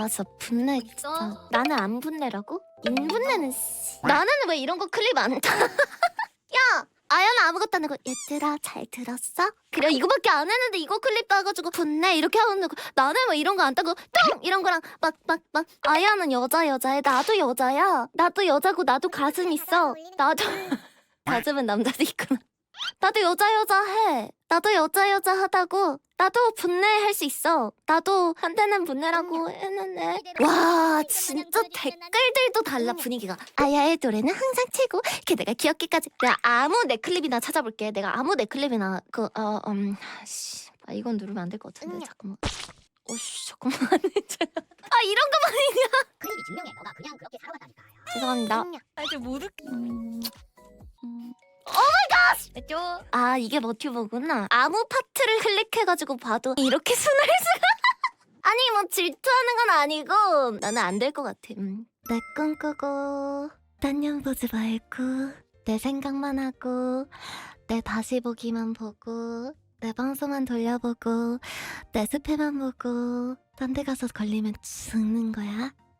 아, 저 분내 진짜. 나는 안 분내라고? 인분내는 씨. 나는 왜 이런 거 클립 안 타? 야! 아연아 아무것도 안 하고 얘들아 잘 들었어? 그래 이거밖에 안 했는데 이거 클립 따가지고 분내 이렇게 하는 거 나는 왜 이런 거 안 따고 똥 이런 거랑 막 막 막 아연은 여자 여자야 나도 여자야 나도 여자고 나도 가슴 있어 나도 가슴은 남자도 있구나 나도 여자 여자 해 나도 여자 여자 하다고 나도 분내할 수 있어. 나도 한때는 분내라고 했는데. 와 진짜 댓글들도 달라 분위기가. 아야의 노래는 항상 최고. 게다가 귀엽기까지. 내가 아무 내 클립이나 찾아볼게. 내가 아무 내 클립이나 그어 음 씨. 아 이건 누르면 안 될 것 같은데 잠깐만. 오씨 잠깐만. 아 이런 거만 클립이 증명해. 너가 그냥 그렇게 살아왔다니까요. 죄송합니다. 아 이제 모르. 음, 음. 됐죠? 아 이게 머튜버구나 아무 파트를 클릭해가지고 봐도 이렇게 순할 수가 아니 뭐 질투하는 건 아니고 나는 안 될 것 같아 음. 내 꿈꾸고 딴년 보지 말고 내 생각만 하고 내 다시 보기만 보고 내 방송만 돌려보고 내 스페만 보고 딴 데 가서 걸리면 죽는 거야